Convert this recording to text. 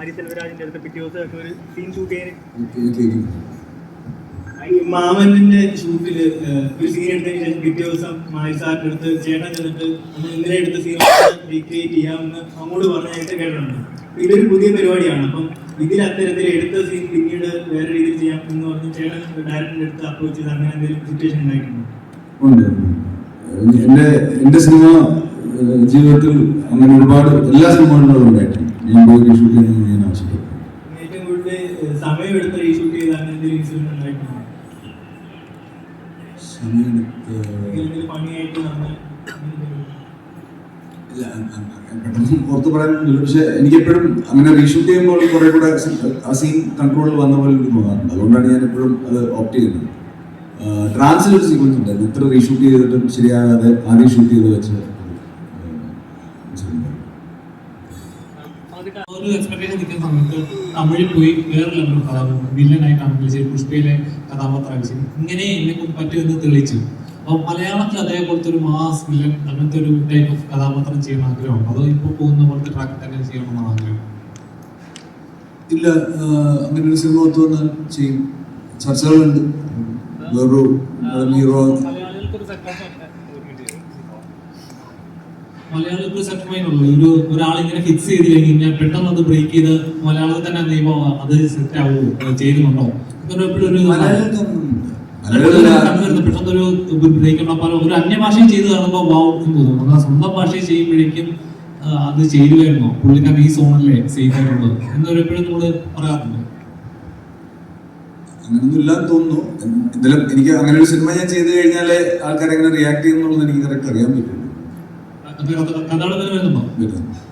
ആര്യ സെൽവരാജിന്റെ അടുത്ത് പിറ്റേ ദിവസം ഒക്കെ ഒരു സീൻ ഷൂട്ട് ചെയ്യാൻ ഈ മാമന്റെ ഷൂട്ടിൽ ഒരു സീൻ എടുത്തതിന് ശേഷം പിറ്റേ ദിവസം മായി സാറിന്റെ അടുത്ത് ചേട്ടൻ ചെന്നിട്ട് നമ്മൾ ഇന്നലെ എടുത്ത സീൻ റീക്രിയേറ്റ് ചെയ്യാമെന്ന് അങ്ങോട്ട് പറഞ്ഞായിട്ട് കേട്ടിട്ടുണ്ട്. ഇതൊരു പുതിയ പരിപാടിയാണ്. അപ്പം ഇതിൽ അത്തരത്തിൽ എടുത്ത സീൻ പിന്നീട് വേറെ രീതിയിൽ ചെയ്യാം എന്ന് പറഞ്ഞ് ചേട്ടൻ ഡയറക്ടറിന്റെ അടുത്ത് അപ്രോച്ച് ചെയ്ത് അങ്ങനെ എന്തെങ്കിലും സിറ്റുവേഷൻ ഉണ്ടായിട്ടുണ്ട്? ഉണ്ട്. എന്റെ എന്റെ സിനിമ ജീവിതത്തിൽ അങ്ങനെ ഒരുപാട് എല്ലാ സിനിമകളിലും ഉണ്ടായിട്ടുണ്ട്. ഞാൻ പോയി ഷൂട്ട് ഞാൻ ആവശ്യപ്പെട്ടു ഏറ്റവും കൂടുതൽ സമയമെടുത്ത റീഷൂട്ട് എന്തെങ്കിലും ഉണ്ടായിട്ടുണ്ടോ പണിയായിട്ട് നമ്മൾ പുറത്ത് പറയാനൊന്നുമില്ല പക്ഷെ എനിക്ക് എപ്പോഴും അങ്ങനെ റീഷൂട്ട് ചെയ്യുമ്പോൾ കുറെ കൂടെ ആ സീൻ കൺട്രോളിൽ വന്ന പോലെ എനിക്ക് തോന്നാറുണ്ട് അതുകൊണ്ടാണ് ഞാൻ എപ്പോഴും അത് ഓപ്റ്റ് ചെയ്യുന്നത് ട്രാൻസിൽ ഒരു സീക്വൻസ് ഉണ്ടായിരുന്നു ഇത്ര റീഷൂട്ട് ചെയ്തിട്ടും ശരിയാകാതെ ആദ്യം ഷൂട്ട് ചെയ്ത് വെച്ച് ഒരു, എക്സ്പെക്ടേഷൻ നിൽക്കുന്ന സമയത്ത് തമിഴിൽ പോയി വേറെ ലെവൽ കഥാപാത്രം വില്ലനായിട്ടാണ് പുഷ്പയിലെ കഥാപാത്രം ഇങ്ങനെ എന്നെ പറ്റുമെന്ന് തെളിയിച്ചു. അപ്പോൾ മലയാളത്തിൽ അതേപോലത്തെ ഒരു മാസ് വില്ലൻ അങ്ങനത്തെ ഒരു ടൈപ്പ് ഓഫ് കഥാപാത്രം ചെയ്യുന്ന ആഗ്രഹം. അതോ ഇപ്പോൾ പോകുന്ന പോലത്തെ ട്രാക്ക് തന്നെ ചെയ്യണമെന്നാണ് ആഗ്രഹം? ഇല്ല അങ്ങനെ ഒരു സിനിമ ഒത്തു വന്നാൽ ചെയ്യും. ചർച്ചകളുണ്ട്. വേറൊരു ഹീറോ മലയാളികൾക്ക് ഒരു സെറ്റ് മലയാളികൾക്ക് ഒരു ഒരാളിങ്ങനെ ഫിക്സ് ചെയ്ത് കഴിഞ്ഞാൽ പെട്ടെന്ന് അത് ബ്രേക്ക് ചെയ്ത് മലയാളത്തിൽ തന്നെ നിയമം അത് സെറ്റ് ആവുമോ ചെയ്യുന്നുണ്ടോ എപ്പോഴും ഒരു കണ്ടുവരുന്നത് പെട്ടെന്ന് ഒരു ബ്രേക്ക് ഉള്ള ഒരു അന്യഭാഷയും ചെയ്ത് കാണുമ്പോൾ വാവ് തോന്നും. എന്നാൽ സ്വന്തം ഭാഷയിൽ ചെയ്യുമ്പോഴേക്കും അത് ചെയ്യുമായിരുന്നോ പുള്ളിക്കാരൻ ഈ സോണല്ലേ സേഫ് ആയിട്ടുള്ളത്. എന്നൊരു എപ്പോഴും നമ്മൾ പറയാറുണ്ട്. അങ്ങനൊന്നുമില്ല തോന്നുന്നു. എന്തായാലും എനിക്ക് അങ്ങനെ ഒരു സിനിമ ഞാൻ ചെയ്ത് കഴിഞ്ഞാൽ ആൾക്കാർ എങ്ങനെ റിയാക്ട് ചെയ്യുന്നുള്ളത് എനിക്ക് കറക്റ്റ് അറിയാൻ പറ്റുള്ളൂ കഥകൾ വരുന്നുണ്ടോ പറ്റും